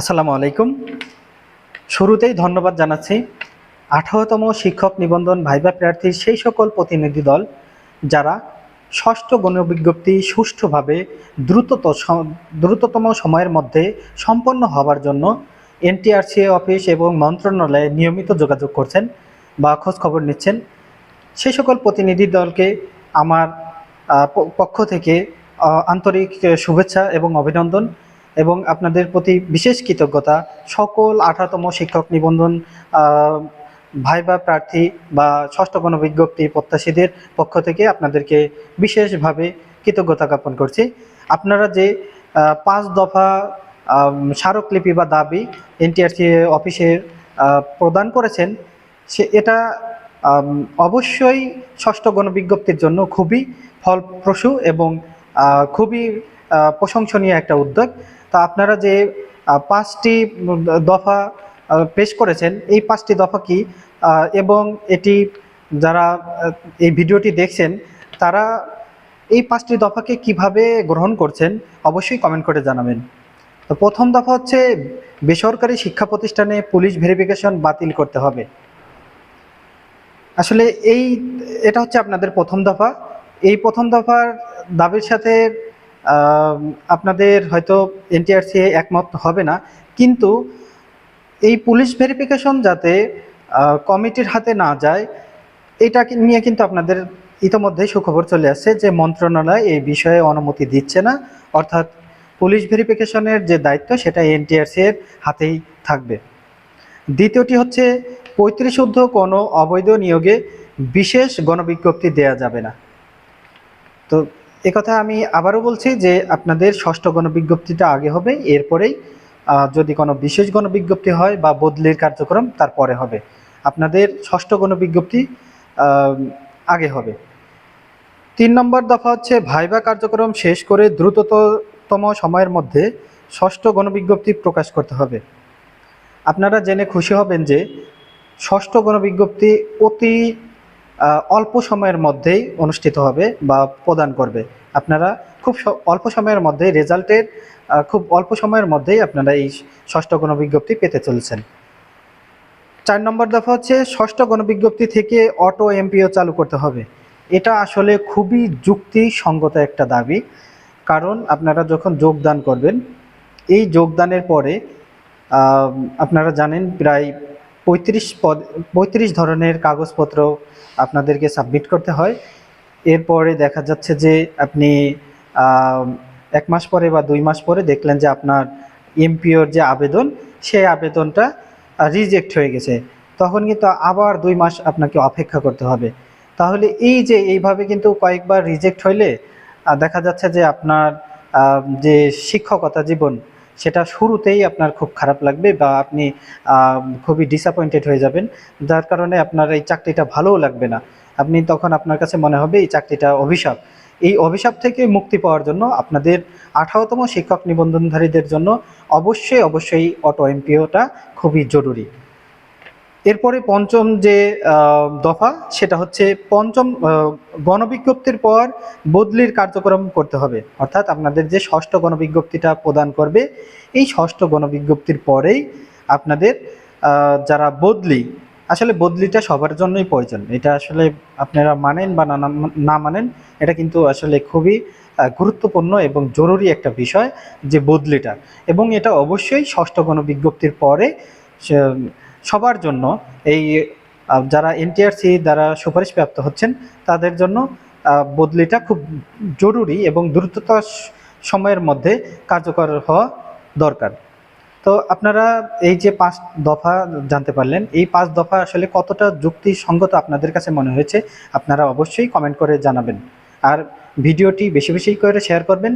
আসসালামু আলাইকুম। শুরুতেই ধন্যবাদ জানাচ্ছি আঠারোতম শিক্ষক নিবন্ধন ভাইবা প্রার্থীর সেই সকল প্রতিনিধি দল যারা ষষ্ঠ গণবিজ্ঞপ্তি সুষ্ঠুভাবে দ্রুতত দ্রুততম সময়ের মধ্যে সম্পন্ন হওয়ার জন্য এনটিআরসিএ অফিস এবং মন্ত্রণালয়ে নিয়মিত যোগাযোগ করছেন বা খোঁজ খবর নিচ্ছেন। সেই সকল প্রতিনিধি দলকে আমার পক্ষ থেকে আন্তরিক শুভেচ্ছা এবং অভিনন্দন। এবং আপনাদের প্রতি বিশেষ কৃতজ্ঞতা। সকল আঠারোতম শিক্ষক নিবন্ধন ভাইবা প্রার্থী বা ষষ্ঠ গণবিজ্ঞপ্তি প্রত্যাশীদের পক্ষ থেকে আপনাদেরকে বিশেষভাবে কৃতজ্ঞতা জ্ঞাপন করছি। আপনারা যে পাঁচ দফা স্মারকলিপি বা দাবি এনটিআরসি অফিসে প্রদান করেছেন, সে, এটা অবশ্যই ষষ্ঠ গণবিজ্ঞপ্তির জন্য খুবই ফলপ্রসূ এবং খুবই প্রশংসনীয় একটা উদ্যোগ। তা আপনারা যে পাঁচটি দফা পেশ করেছেন, এই পাঁচটি দফা কি? এবং এটি যারা এই ভিডিওটি দেখছেন, তারা এই পাঁচটি দফাকে কীভাবে গ্রহণ করছেন, অবশ্যই কমেন্ট করে জানাবেন। তো প্রথম দফা হচ্ছে, বেসরকারি শিক্ষা প্রতিষ্ঠানে পুলিশ ভেরিফিকেশন বাতিল করতে হবে। আসলে এই, এটা হচ্ছে আপনাদের প্রথম দফা। এই প্রথম দফার দাবির সাথে আপনাদের হয়তো এনটিআরসি একমত হবে না, কিন্তু এই পুলিশ ভেরিফিকেশন যাতে কমিটির হাতে না যায়, এটা নিয়ে কিন্তু আপনাদের ইতোমধ্যেই সুখবর চলে আসছে যে মন্ত্রণালয় এই বিষয়ে অনুমতি দিচ্ছে না, অর্থাৎ পুলিশ ভেরিফিকেশনের যে দায়িত্ব সেটা এনটিআরসি এর হাতেই থাকবে। দ্বিতীয়টি হচ্ছে, পঁয়ত্রিশ ঊর্ধ্ব কোনো অবৈধ নিয়োগে বিশেষ গণবিজ্ঞপ্তি দেয়া যাবে না। তো কথা আমি আবারও বলছি যে আপনাদের ষষ্ঠ গণবিজ্ঞপ্তিটা আগে হবে, এরপরেই যদি কোনো বিশেষ গণবিজ্ঞপ্তি হয় বা বদলির কার্যক্রম, তারপরে হবে। আপনাদের ষষ্ঠ গণবিজ্ঞপ্তি আগে হবে। তিন নম্বর দফা হচ্ছে ভাইবা কার্যক্রম শেষ করে দ্রুততম সময়ের মধ্যে ষষ্ঠ গণবিজ্ঞপ্তি প্রকাশ করতে হবে। আপনারা জেনে খুশি হবেন যে ষষ্ঠ গণবিজ্ঞপ্তি অতি অল্প সময়ের মধ্যেই অনুষ্ঠিত হবে বা প্রদান করবে। আপনারা খুব অল্প সময়ের মধ্যেই রেজাল্টের খুব অল্প সময়ের মধ্যেই আপনারা এই ষষ্ঠ গণবিজ্ঞপ্তি পেতে চলেছেন। চার নম্বর দফা হচ্ছে ষষ্ঠ গণবিজ্ঞপ্তি থেকে অটো এমপিও চালু করতে হবে। এটা আসলে খুবই যুক্তিসঙ্গত একটা দাবি। কারণ আপনারা যখন যোগদান করবেন, এই যোগদানের পরে আপনারা জানেন প্রায় পঁয়ত্রিশ পদ, পঁয়ত্রিশ ধরনের কাগজপত্র আপনাদেরকে সাবমিট করতে হয়। এরপরে দেখা যাচ্ছে যে আপনি এক মাস পরে বা দুই মাস পরে দেখলেন যে আপনার এমপিওর যে আবেদন, সেই আবেদনটা রিজেক্ট হয়ে গেছে। তখন কিন্তু আবার দুই মাস আপনাকে অপেক্ষা করতে হবে। তাহলে এই যে এইভাবে কিন্তু কয়েকবার রিজেক্ট হইলে দেখা যাচ্ছে যে আপনার যে শিক্ষকতা জীবন সেটা শুরুতেই আপনার খুব খারাপ লাগবে বা আপনি খুবই ডিসঅ্যাপয়েন্টেড হয়ে যাবেন। যার কারণে আপনার এই চাকরিটা ভালোও লাগবে না। আপনি তখন আপনার কাছে মনে হবে এই চাকরিটা অভিশাপ। এই অভিশাপ থেকে মুক্তি পাওয়ার জন্য আপনাদের আঠারোতম শিক্ষক নিবন্ধনধারীদের জন্য অবশ্যই অবশ্যই অটো এমপিওটা খুবই জরুরি। এরপরে পঞ্চম যে দফা, সেটা হচ্ছে পঞ্চম গণবিজ্ঞপ্তির পর বদলির কার্যক্রম করতে হবে। অর্থাৎ আপনাদের যে ষষ্ঠ গণবিজ্ঞপ্তিটা প্রদান করবে, এই ষষ্ঠ গণবিজ্ঞপ্তির পরেই আপনাদের যারা বদলি, আসলে বদলিটা সবার জন্যই প্রয়োজন। এটা আসলে আপনারা মানেন বা না মানেন, এটা কিন্তু আসলে খুবই গুরুত্বপূর্ণ এবং জরুরি একটা বিষয় যে বদলিটা। এবং এটা অবশ্যই ষষ্ঠ গণবিজ্ঞপ্তির পরে সবার জন্য এই যারা এনটিআরসি দ্বারা সুপারিশপ্রাপ্ত হচ্ছেন, তাদের জন্য বদলিটা খুব জরুরি এবং দ্রুততার সময়ের মধ্যে কার্যকর হওয়া দরকার। তো আপনারা এই যে পাঁচ দফা জানতে পারলেন, এই পাঁচ দফা আসলে কতটা যুক্তিসঙ্গত আপনাদের কাছে মনে হয়েছে, আপনারা অবশ্যই কমেন্ট করে জানাবেন। আর ভিডিওটি বেশি বেশি করে শেয়ার করবেন।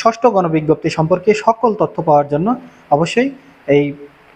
ষষ্ঠ গণবিজ্ঞপ্তি সম্পর্কে সকল তথ্য পাওয়ার জন্য অবশ্যই এই